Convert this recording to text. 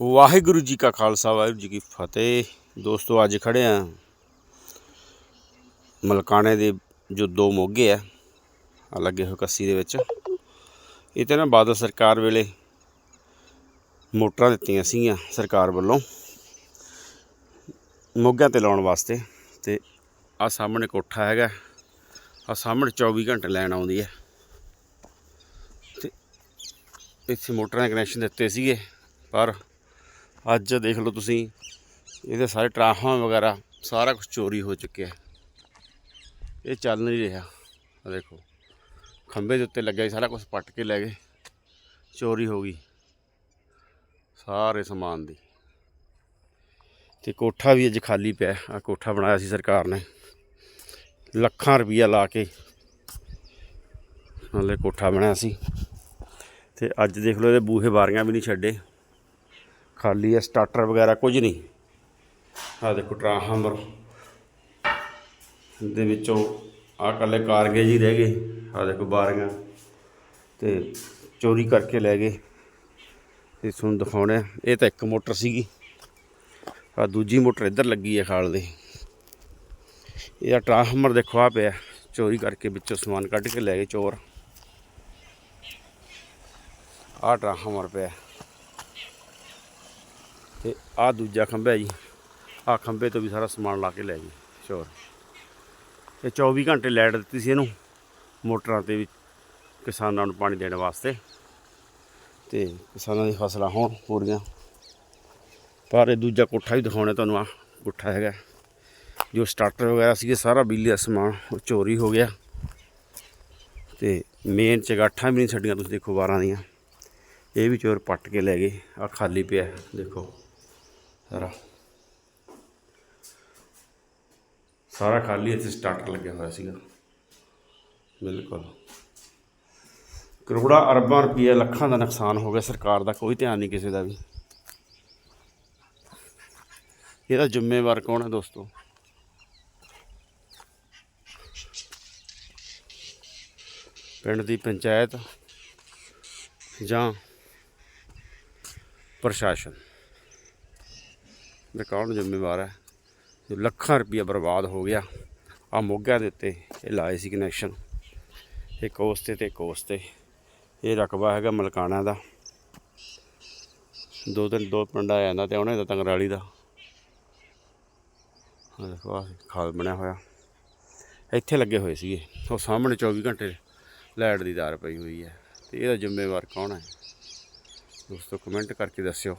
ਵਾਹਿਗੁਰੂ ਜੀ ਕਾ ਖਾਲਸਾ, ਵਾਹਿਗੁਰੂ ਜੀ ਕੀ ਫਤਿਹ। ਦੋਸਤੋ, ਅੱਜ ਖੜੇ ਆ ਮਲਕਾਣੇ ਦੇ ਜੋ ਦੋ ਮੋਗੇ ਆ ਆ ਲੱਗੇ ਹੋਏ ਕੱਸੀ ਦੇ ਵਿੱਚ। ਇਹ ਤੇ ਨਾ ਬਾਦਲ ਸਰਕਾਰ ਵੇਲੇ ਮੋਟਰਾਂ ਦਿੱਤੀਆਂ ਸੀਗੀਆਂ ਸਰਕਾਰ ਵੱਲੋਂ ਮੋਗਿਆਂ ਤੇ ਲਾਉਣ ਵਾਸਤੇ ਤੇ ਆ ਸਾਹਮਣੇ ਕੋਠਾ ਹੈਗਾ ਆ ਸਾਹਮਣੇ 24 ਘੰਟੇ ਲੈਣ ਆਉਂਦੀ ਹੈ। ਤੇ ਇੱਥੇ ਮੋਟਰਾਂ ਦੇ ਕਨੈਕਸ਼ਨ ਦਿੱਤੇ ਸੀਗੇ, ਪਰ ਅੱਜ ਦੇਖ ਲਓ ਤੁਸੀਂ, ਇਹਦੇ ਸਾਰੇ ਟਰਾਫਾਰਮ ਵਗੈਰਾ, ਸਾਰਾ ਕੁਝ ਚੋਰੀ ਹੋ ਚੁੱਕਿਆ। ਇਹ ਚੱਲ ਨਹੀਂ ਰਿਹਾ। ਆ ਦੇਖੋ, ਖੰਭੇ ਦੇ ਉੱਤੇ ਲੱਗਿਆ ਸਾਰਾ ਕੁਝ ਪੱਟ ਕੇ ਲੈ ਗਏ। ਚੋਰੀ ਹੋ ਗਈ। ਸਾਰੇ ਸਮਾਨ ਦੀ। ਤੇ ਕੋਠਾ ਵੀ ਅੱਜ ਖਾਲੀ ਪਿਆ। ਆ ਕੋਠਾ ਬਣਾਇਆ ਸੀ ਸਰਕਾਰ ਨੇ। ਲੱਖਾਂ ਰੁਪਈਆ ਲਾ ਕੇ ਨਾਲੇ ਕੋਠਾ ਬਣਾਇਆ ਸੀ। ਤੇ ਅੱਜ ਦੇਖ ਲਓ, ਇਹਦੇ ਬੂਹੇ ਬਾਰੀਆਂ ਵੀ ਨਹੀਂ ਛੱਡੇ। ਖਾਲੀ ਹੈ ਸਟਾਰਟਰ ਵਗੈਰਾ ਕੁਝ ਨਹੀਂ। ਆ ਦੇਖੋ ਟਰਾਂਸਫਾਰਮਰ ਦੇ ਵਿੱਚੋਂ ਆ ਕੱਲੇ ਕਾਰਗੇ ਜੀ ਰਹਿ ਗਏ। ਆ ਦੇਖੋ ਬਾਰੀਆਂ। ਤੇ ਚੋਰੀ ਕਰਕੇ ਲੈ ਗਏ। ਤੇ ਤੁਹਾਨੂੰ ਦਿਖਾਉਣਾ ਇਹ ਤਾਂ ਇੱਕ ਮੋਟਰ ਸੀਗੀ। ਆ ਦੂਜੀ ਮੋਟਰ ਇੱਧਰ ਲੱਗੀ ਹੈ ਖਾਲ ਦੇ। ਇਹਦਾ ਟਰਾਂਸਫਾਰਮਰ ਦੇਖੋ ਆ ਪਿਆ। ਚੋਰੀ ਕਰਕੇ ਵਿੱਚੋਂ ਸਮਾਨ ਕੱਢ ਕੇ ਲੈ ਗਏ ਚੋਰ। ਆ ਟਰਾਂਸਫਾਰਮਰ ਪਿਆ। ਤੇ ਆ ਦੂਜਾ ਖੰਭਾ ਜੀ। ਆ ਖੰਭੇ ਤੋਂ ਵੀ ਸਾਰਾ ਸਮਾਨ ਲਾ ਕੇ ਲੈ ਗਏ ਚੋਰ ਇਹ 24 ਘੰਟੇ ਲਾਈਟ ਦਿੱਤੀ ਸੀ ਇਹਨੂੰ, ਮੋਟਰਾਂ ਤੇ ਵੀ ਕਿਸਾਨਾਂ ਨੂੰ ਪਾਣੀ ਦੇਣ ਵਾਸਤੇ। ਤੇ ਕਿਸਾਨਾਂ ਦੀ ਫਸਲਾਂ ਹੋਣ ਪੂਰੀਆਂ। ਪਰ ਇਹ ਦੂਜਾ ਕੋਠਾ ਵੀ ਦਿਖਾਉਣਾ ਤੁਹਾਨੂੰ ਆ ਕੋਠਾ ਹੈਗਾ। ਜੋ ਸਟਾਰਟਰ ਵਗੈਰਾ ਸੀਗੇ, ਸਾਰਾ ਬਿਜਲੀ ਦਾ ਸਮਾਨ, ਉਹ ਚੋਰੀ ਹੋ ਗਿਆ। ਤੇ ਮੇਨ ਚਗਾਠਾਂ ਵੀ ਨਹੀਂ ਛੱਡੀਆਂ, ਤੁਸੀਂ ਦੇਖੋ ਬਾਰਾਂ ਦੀਆਂ। ਇਹ ਵੀ ਚੋਰ ਪੱਟ ਕੇ ਲੈ ਗਏ ਆ ਖਾਲੀ ਪਿਆ, ਦੇਖੋ। ਸਾਰਾ ਸਾਰਾ ਖਾਲੀ ਇੱਥੇ ਸਟਾਰਟਰ ਲੱਗਿਆ ਹੋਇਆ ਸੀਗਾ। ਬਿਲਕੁਲ। ਕਰੋੜਾਂ ਅਰਬਾਂ ਰੁਪਏ ਲੱਖਾਂ ਦਾ ਨੁਕਸਾਨ ਹੋ ਗਿਆ, ਸਰਕਾਰ ਦਾ ਕੋਈ ਧਿਆਨ ਨਹੀਂ ਕਿਸੇ ਦਾ ਵੀ। ਇਹਦਾ ਜ਼ਿੰਮੇਵਾਰ ਕੌਣ ਹੈ ਦੋਸਤੋ? ਪਿੰਡ ਦੀ ਪੰਚਾਇਤ ਜਾਂ ਪ੍ਰਸ਼ਾਸਨ? ਦਾ ਕੌਣ ਜ਼ਿੰਮੇਵਾਰ ਹੈ। ਜੋ ਲੱਖਾਂ ਰੁਪਈਆ ਬਰਬਾਦ ਹੋ ਗਿਆ। ਆ ਮੋਗਿਆਂ ਦੇ ਉੱਤੇ ਇਹ ਲਾਏ ਸੀ ਕਨੈਕਸ਼ਨ ਇਹ ਕੋਸ ਤੇ ਤੇ ਕੋਸ ਤੇ। ਇਹ ਰਕਬਾ ਹੈਗਾ ਮਲਕਾਣਾ ਦਾ। ਦੋ ਤਿੰਨ ਦੋ ਪਿੰਡਾਂ ਆ ਜਾਂਦਾ ਤੇ ਉਹਨੇ ਦਾ ਤੰਗਰਾਲੀ ਦਾ। ਆਹ ਦੇਖੋ, ਆਹ ਖਾਲ ਬਣਿਆ ਹੋਇਆ। ਇੱਥੇ ਲੱਗੇ ਹੋਏ ਸੀਗੇ। ਉਹ ਸਾਹਮਣੇ 24 ਘੰਟੇ ਲਾਈਟ ਦੀ ਤਾਰ ਪਈ ਹੋਈ ਹੈ। ਤੇ ਇਹਦਾ ਜ਼ਿੰਮੇਵਾਰ ਕੌਣ ਹੈ? ਦੋਸਤੋ ਕਮੈਂਟ ਕਰਕੇ ਦੱਸਿਓ।